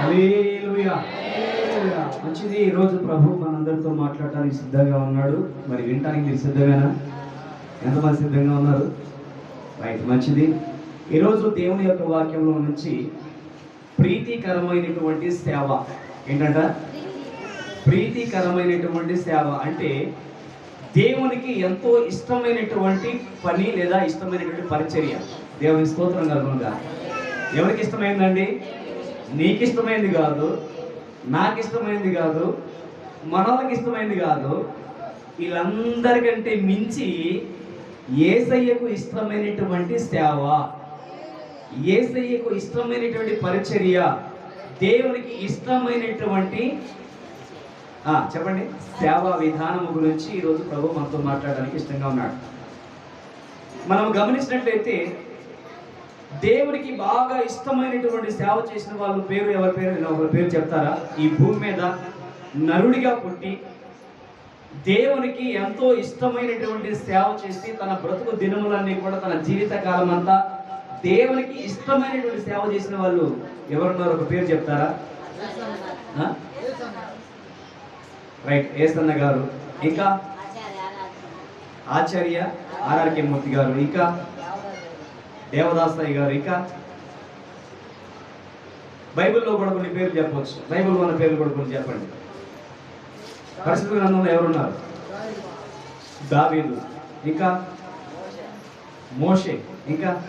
హల్లెలూయా. హల్లెలూయా. మంచిది ఈరోజు ప్రభు మనందరితో మాట్లాడటానికి సిద్ధంగా ఉన్నాడు. మరి వినటానికి మీరు సిద్ధమేనా ఎంతమంది సిద్ధంగా ఉన్నారు? రైట్ మంచిది. ఈరోజు దేవుని యొక్క వాక్యంలో నుంచి ప్రీతికరమైనటువంటి సేవ ఏంటంట? ప్రీతికరమైనటువంటి సేవ అంటే దేవునికి ఎంతో ఇష్టమైనటువంటి పని లేదా ఇష్టమైనటువంటి పరిచర్య. దేవుని స్తోత్రం కలుగుగా ఎవరికి ఇష్టమైందండి? నీకు ఇష్టమైంది కాదు నాకు ఇష్టమైంది కాదు మనోళ్ళకి ఇష్టమైంది కాదు. వీళ్ళందరికంటే మించి ఏసయ్యకు ఇష్టమైనటువంటి సేవ ఏసయ్యకు ఇష్టమైనటువంటి పరిచర్య దేవునికి ఇష్టమైనటువంటి చెప్పండి. సేవా విధానము గురించి ఈరోజు ప్రభు మనతో మాట్లాడడానికి ఇష్టంగా ఉన్నాడు. మనం గమనించినట్లయితే దేవునికి బాగా ఇష్టమైనటువంటి సేవ చేసిన వాళ్ళ పేరు ఎవరి పేరు? ఒకరి పేరు చెప్తారా? ఈ భూమి మీద నరుడిగా పుట్టి దేవునికి ఎంతో ఇష్టమైనటువంటి సేవ చేసి తన బ్రతుకు దినములన్నీ కూడా తన జీవిత కాలం అంతా దేవునికి ఇష్టమైనటువంటి సేవ చేసిన వాళ్ళు ఎవరున్నారు ఒక పేరు చెప్తారా? రైట్ ఏసన్న గారు. ఇంకా? ఆచార్య ఆర్ఆర్కే మూర్తి గారు. ఇంకా? దేవదాసయ్య గారు. ఇంకా బైబిల్లో కూడా కొన్ని పేర్లు చెప్పవచ్చు. బైబిల్లో ఉన్న పేర్లు కూడా కొన్ని చెప్పండి. పరిస్థితి గ్రంథంలో ఎవరున్నారు? దావీదు. ఇంకా మోషే. ఇంకా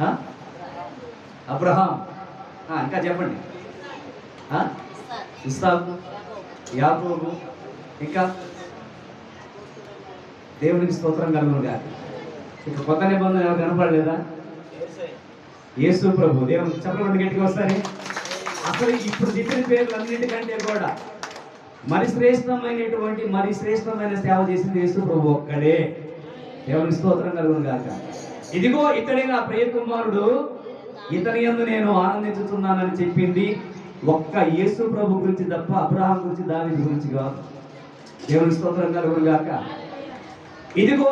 ఆ? అబ్రహాం. ఇంకా చెప్పండి. ఇస్తాకు ఇస్సాకు యాకోబు. ఇంకా దేవునికి స్తోత్రం కలుగునుగా ఇప్పుడు కొత్త నిబంధన ఎవరు కనపడలేదా? యేసు ప్రభు దేవుని చెప్పండి గట్టిగా వస్తారే? అసలు ఇప్పుడు చెప్పిన పేర్లు అన్నింటికంటే కూడా మరి శ్రేష్టమైనటువంటి మరి శ్రేష్టమైన సేవ చేసింది యేసు ప్రభు ఒక్కడే. దేవుని స్తోత్రం కలుగును గాక. ఇదిగో ఇతడే నా ప్రియ కుమారుడు. ఇతని ఎందు నేను ఆనందించుతున్నానని చెప్పింది ఒక్క యేసు ప్రభు గురించి తప్ప అబ్రహాం గురించి దాని గురించి కాదు. దేవుని స్తోత్రం కలుగును గాక. ఇదిగో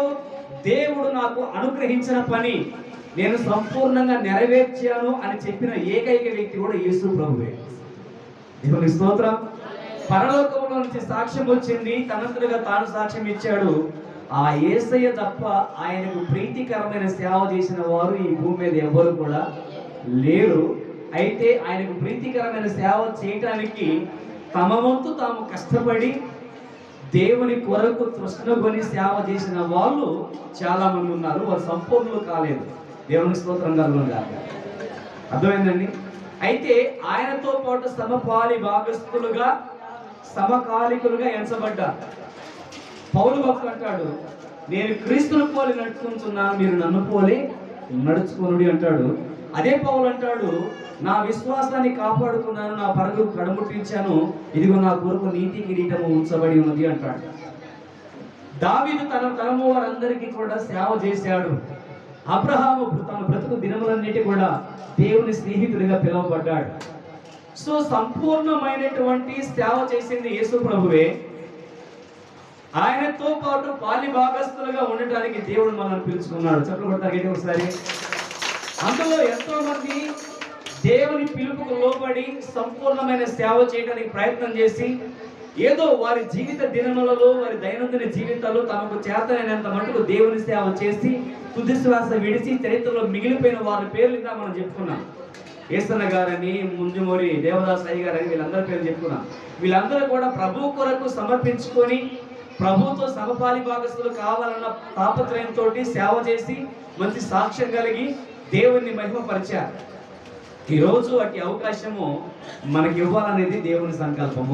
దేవుడు నాకు అనుగ్రహించిన పని నేను సంపూర్ణంగా నెరవేర్చాను అని చెప్పిన ఏకైక వ్యక్తి కూడా యేసు ప్రభువే. దేవుని స్తోత్రం. పరలోకంలో నుంచి సాక్ష్యం వచ్చింది తనంతలుగా తాను సాక్ష్యం ఇచ్చాడు. ఆ ఏసయ్య తప్ప ఆయనకు ప్రీతికరమైన సేవ చేసిన వారు ఈ భూమి మీద ఎవరు కూడా లేరు. అయితే ఆయనకు ప్రీతికరమైన సేవ చేయటానికి తమ వంతు తాము కష్టపడి దేవుని కొరకు తృష్ణకొని సేవ చేసిన వాళ్ళు చాలా మంది ఉన్నారు. వారు సంపూర్ణులు కాలేదు. దేవుని స్తోత్రం కలుగును అర్థమైందండి? అయితే ఆయనతో పాటు సమపాలి భాగస్థులుగా సమకాలికులుగా ఎంచబడ్డారు. పౌరు భక్తులు అంటాడు నేను క్రీస్తును పోలి నడుచుకుంటున్నాను మీరు నన్ను పోలి నడుచుకునుడి అంటాడు. అదే పౌలు అంటాడు నా విశ్వాసాన్ని కాపాడుకున్నాను నా పరుగు కడముట్టించాను ఇదిగో నా కొరకు నీతి కిరీటము ఉంచబడి ఉన్నది అంటాడు. దావీదు తన తరము వారందరికీ కూడా సేవ చేశాడు. అబ్రహాము తన బ్రతుకు దినములన్నిటి కూడా దేవుని స్నేహితుడిగా పిలువబడ్డాడు. సో సంపూర్ణమైనటువంటి సేవ చేసింది యేసు ప్రభువే. ఆయనతో పాటు పాలి భాగస్థులుగా ఉండటానికి దేవుడు మనల్ని పిలుచుకున్నాడు. చెప్పలు కొడతారు ఒకసారి? అందులో ఎంతో మంది దేవుని పిలుపుకు లోబడి సంపూర్ణమైన సేవ చేయడానికి ప్రయత్నం చేసి ఏదో వారి జీవిత దినములలో వారి దైనందిన జీవితాల్లో తమకు చేతనైనంత మటుకు దేవుని సేవ చేసి తుదిశ్వాస విడిచి చరిత్రలో మిగిలిపోయిన వారి పేర్లు ఇంకా మనం చెప్పుకున్నాం. ఏసన్న గారని ముంజుమూరి దేవదాస్ అయ్య గారని వీళ్ళందరి పేర్లు చెప్పుకున్నాం. వీళ్ళందరూ కూడా ప్రభు కొరకు సమర్పించుకొని ప్రభుతో సమపాలి భాగస్తులు కావాలన్న తాపత్రయంతో సేవ చేసి మంచి సాక్ష్యం కలిగి దేవుణ్ణి మహిమపరిచారు. ఈరోజు వాటి అవకాశము మనకి ఇవ్వాలనేది దేవుని సంకల్పము.